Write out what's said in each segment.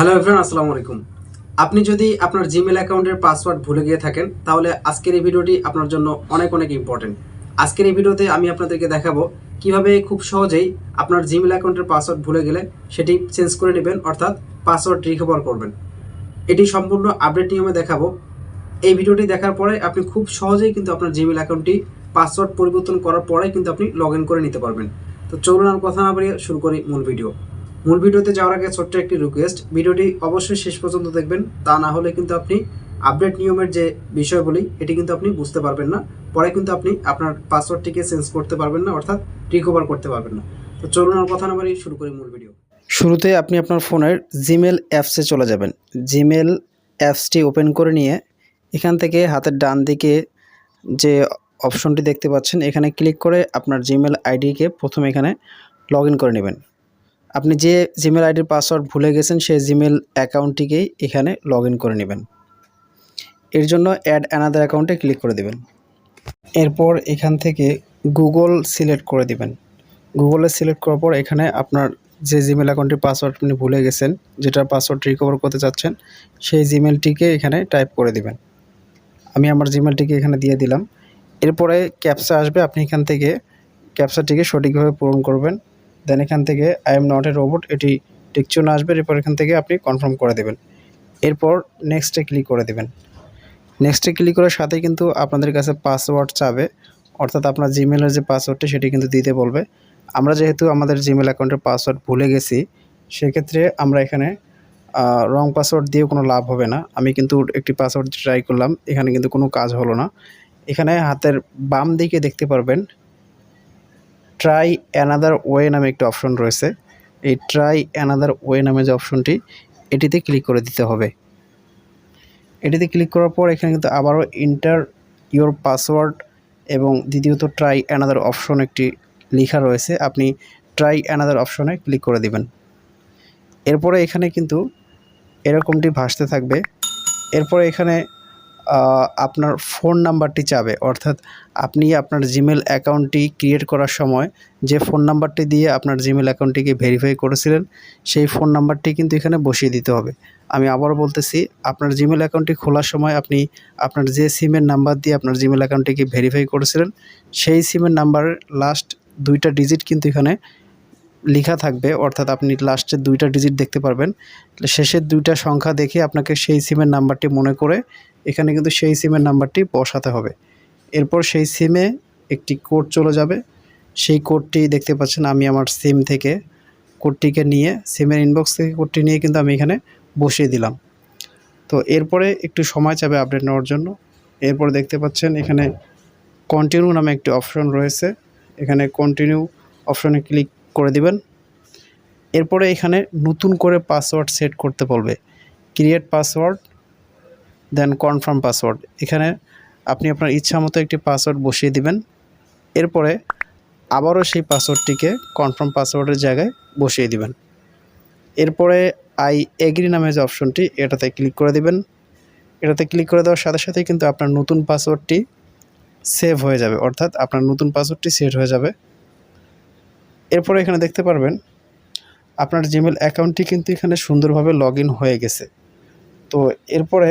Hello everyone আসসালামু আলাইকুম। আপনি যদি আপনার জিমেল অ্যাকাউন্টের পাসওয়ার্ড ভুলে গিয়ে থাকেন, তাহলে আজকের এই ভিডিওটি আপনার জন্য অনেক অনেক ইম্পর্টেন্ট আজকের এই ভিডিওতে আমি আপনাদেরকে দেখাবো কীভাবে খুব সহজেই আপনার জিমেল অ্যাকাউন্টের পাসওয়ার্ড ভুলে গেলে সেটি চেঞ্জ করে নেবেন, অর্থাৎ পাসওয়ার্ড রিকভার করবেন। এটি সম্পূর্ণ আপডেট নিয়মে দেখাবো। এই ভিডিওটি দেখার পরে আপনি খুব সহজেই কিন্তু আপনার জিমেল অ্যাকাউন্টটি পাসওয়ার্ড পরিবর্তন করার পরে কিন্তু আপনি লগ করে নিতে পারবেন। তো চলুন আর কথা না বাড়িয়ে শুরু করি মূল ভিডিও। মূল ভিডিওতে যাওয়ার আগে ছোট্ট একটি রিকোয়েস্ট ভিডিওটি অবশ্যই শেষ পর্যন্ত দেখবেন, তা না হলে কিন্তু আপনি আপডেট নিয়মের যে বিষয়গুলি, এটি কিন্তু আপনি বুঝতে পারবেন না। পরে কিন্তু আপনি আপনার পাসওয়ার্ডটিকে চেঞ্জ করতে পারবেন না, অর্থাৎ রিকভার করতে পারবেন না। তো চলুন আর কথা না শুরু করি মূল ভিডিও শুরুতে আপনি আপনার ফোনের জিমেল অ্যাপসে চলে যাবেন। জিমেল অ্যাপসটি ওপেন করে নিয়ে এখান থেকে হাতের ডান দিকে যে অপশনটি দেখতে পাচ্ছেন, এখানে ক্লিক করে আপনার জিমেল আইডিকে প্রথমে এখানে লগ করে নেবেন। আপনি যে জিমেল আইডির পাসওয়ার্ড ভুলে গেছেন, সেই জিমেল অ্যাকাউন্টটিকেই এখানে লগ করে নেবেন। এর জন্য অ্যাড অ্যানাদার অ্যাকাউন্টে ক্লিক করে দেবেন। এরপর এখান থেকে গুগল সিলেক্ট করে দিবেন। গুগলে সিলেক্ট করার পর এখানে আপনার যে জিমেল অ্যাকাউন্টের পাসওয়ার্ড আপনি ভুলে গেছেন, যেটার পাসওয়ার্ড রিকভার করতে চাচ্ছেন, সেই জিমেলটিকে এখানে টাইপ করে দিবেন। আমি আমার জিমেলটিকে এখানে দিয়ে দিলাম। এরপরে ক্যাপসা আসবে, আপনি এখান থেকে ক্যাপসাটিকে সঠিকভাবে পূরণ করবেন। দেন এখান থেকে I am not a robot এটি টিকচুন আসবে, এরপর এখান থেকে আপনি কনফার্ম করে দেবেন। এরপর নেক্সটে ক্লিক করে দেবেন। নেক্সটে ক্লিক করার সাথে কিন্তু আপনাদের কাছে পাসওয়ার্ড চাবে। অর্থাৎ আপনার জিমেলের যে পাসওয়ার্ডটি সেটি কিন্তু দিতে বলবে। আমরা যেহেতু আমাদের জিমেল অ্যাকাউন্টের পাসওয়ার্ড ভুলে গেছি, সেক্ষেত্রে আমরা এখানে রং পাসওয়ার্ড দিয়ে কোনো লাভ হবে না। আমি কিন্তু একটি পাসওয়ার্ড ট্রাই করলাম, এখানে কিন্তু কোনো কাজ হলো না। এখানে হাতের বাম দিকে দেখতে পারবেন ট্রাই অ্যানাদার ওয়ে নামে একটি অপশন রয়েছে। এই ট্রাই অ্যানাদার ওয়ে নামে যে অপশনটি এটিতে ক্লিক করে দিতে হবে। এটিতে ক্লিক করার পর এখানে কিন্তু আবারও ইন্টার ইওর পাসওয়ার্ড এবং দ্বিতীয়ত ট্রাই অ্যানাদার অপশন একটি লেখা রয়েছে। আপনি ট্রাই অ্যানাদার অপশনে ক্লিক করে দিবেন। এরপরে এখানে কিন্তু এরকমটি ভাসতে থাকবে। এরপরে এখানে আপনার ফোন নাম্বারটি চাবে। অর্থাৎ আপনি আপনার জিমেল অ্যাকাউন্টটি ক্রিয়েট করার সময় যে ফোন নাম্বারটি দিয়ে আপনার জিমেল অ্যাকাউন্টটিকে ভেরিফাই করেছিলেন, সেই ফোন নাম্বারটি কিন্তু এখানে বসিয়ে দিতে হবে। আমি আবারও বলতেছি, আপনার জিমেল অ্যাকাউন্টটি খোলার সময় আপনি আপনার যে সিমের নাম্বার দিয়ে আপনার জিমেল অ্যাকাউন্টটিকে ভেরিফাই করেছিলেন, সেই সিমের নাম্বারের লাস্ট দুইটা ডিজিট কিন্তু এখানে লেখা থাকবে। অর্থাৎ আপনি লাস্টের দুইটা ডিজিট দেখতে পারবেন। শেষের দুইটা সংখ্যা দেখে আপনাকে সেই সিমের নাম্বারটি মনে করে এখানে কিন্তু সেই সিমের নাম্বারটি বসাতে হবে। এরপর সেই সিমে একটি কোড চলে যাবে। সেই কোডটি দেখতে পাচ্ছেন আমি আমার সিম থেকে কোডটিকে নিয়ে সিমের ইনবক্স থেকে কোডটি নিয়ে কিন্তু আমি এখানে বসিয়ে দিলাম। তো এরপরে একটু সময় চাবে আপডেট নেওয়ার জন্য, এরপর দেখতে পাচ্ছেন এখানে কন্টিনিউ নামে একটি অপশন রয়েছে। এখানে কন্টিনিউ অপশনে ক্লিক করে দিবেন। এরপরে এখানে নতুন করে পাসওয়ার্ড সেট করতে বলবে। ক্রিয়েট পাসওয়ার্ড দেন কনফার্ম পাসওয়ার্ড এখানে আপনি আপনার ইচ্ছা মতো একটি পাসওয়ার্ড বসিয়ে দিবেন। এরপরে আবারও সেই পাসওয়ার্ডটিকে কনফার্ম পাসওয়ার্ডের জায়গায় বসিয়ে দিবেন। এরপরে আই এগ্রি নামে যে অপশনটি এটাতে ক্লিক করে দিবেন। এটাতে ক্লিক করে দেওয়ার সাথে সাথেই কিন্তু আপনার নতুন পাসওয়ার্ডটি সেভ হয়ে যাবে। অর্থাৎ আপনার নতুন পাসওয়ার্ডটি সেট হয়ে যাবে। এরপরে এখানে দেখতে পারবেন, আপনার জিমেল অ্যাকাউন্টটি কিন্তু এখানে সুন্দরভাবে লগ হয়ে গেছে। তো এরপরে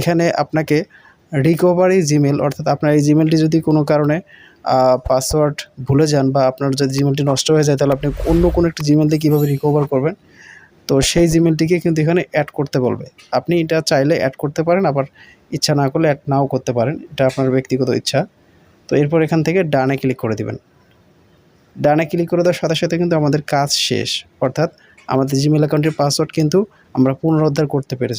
এখানে আপনাকে রিকভারি জিমেল অর্থাৎ আপনার এই জিমেলটি যদি কোনো কারণে পাসওয়ার্ড ভুলে যান বা আপনার যদি জিমেলটি নষ্ট হয়ে যায়, তাহলে আপনি অন্য কোনো একটি জিমেল দিয়ে কীভাবে রিকভার করবেন? তো সেই জিমেলটিকে কিন্তু এখানে অ্যাড করতে বলবে। আপনি এটা চাইলে অ্যাড করতে পারেন, আবার ইচ্ছা না করলে অ্যাড নাও করতে পারেন। এটা আপনার ব্যক্তিগত ইচ্ছা। তো এরপর এখান থেকে ডানে ক্লিক করে দিবেন। ডানে ক্লিক করে দেওয়ার সাথে সাথে কিন্তু আমাদের কাজ শেষ। অর্থাৎ আমাদের জিমেল অ্যাকাউন্টের পাসওয়ার্ড কিন্তু আমরা পুনরুদ্ধার করতে পেরেছি।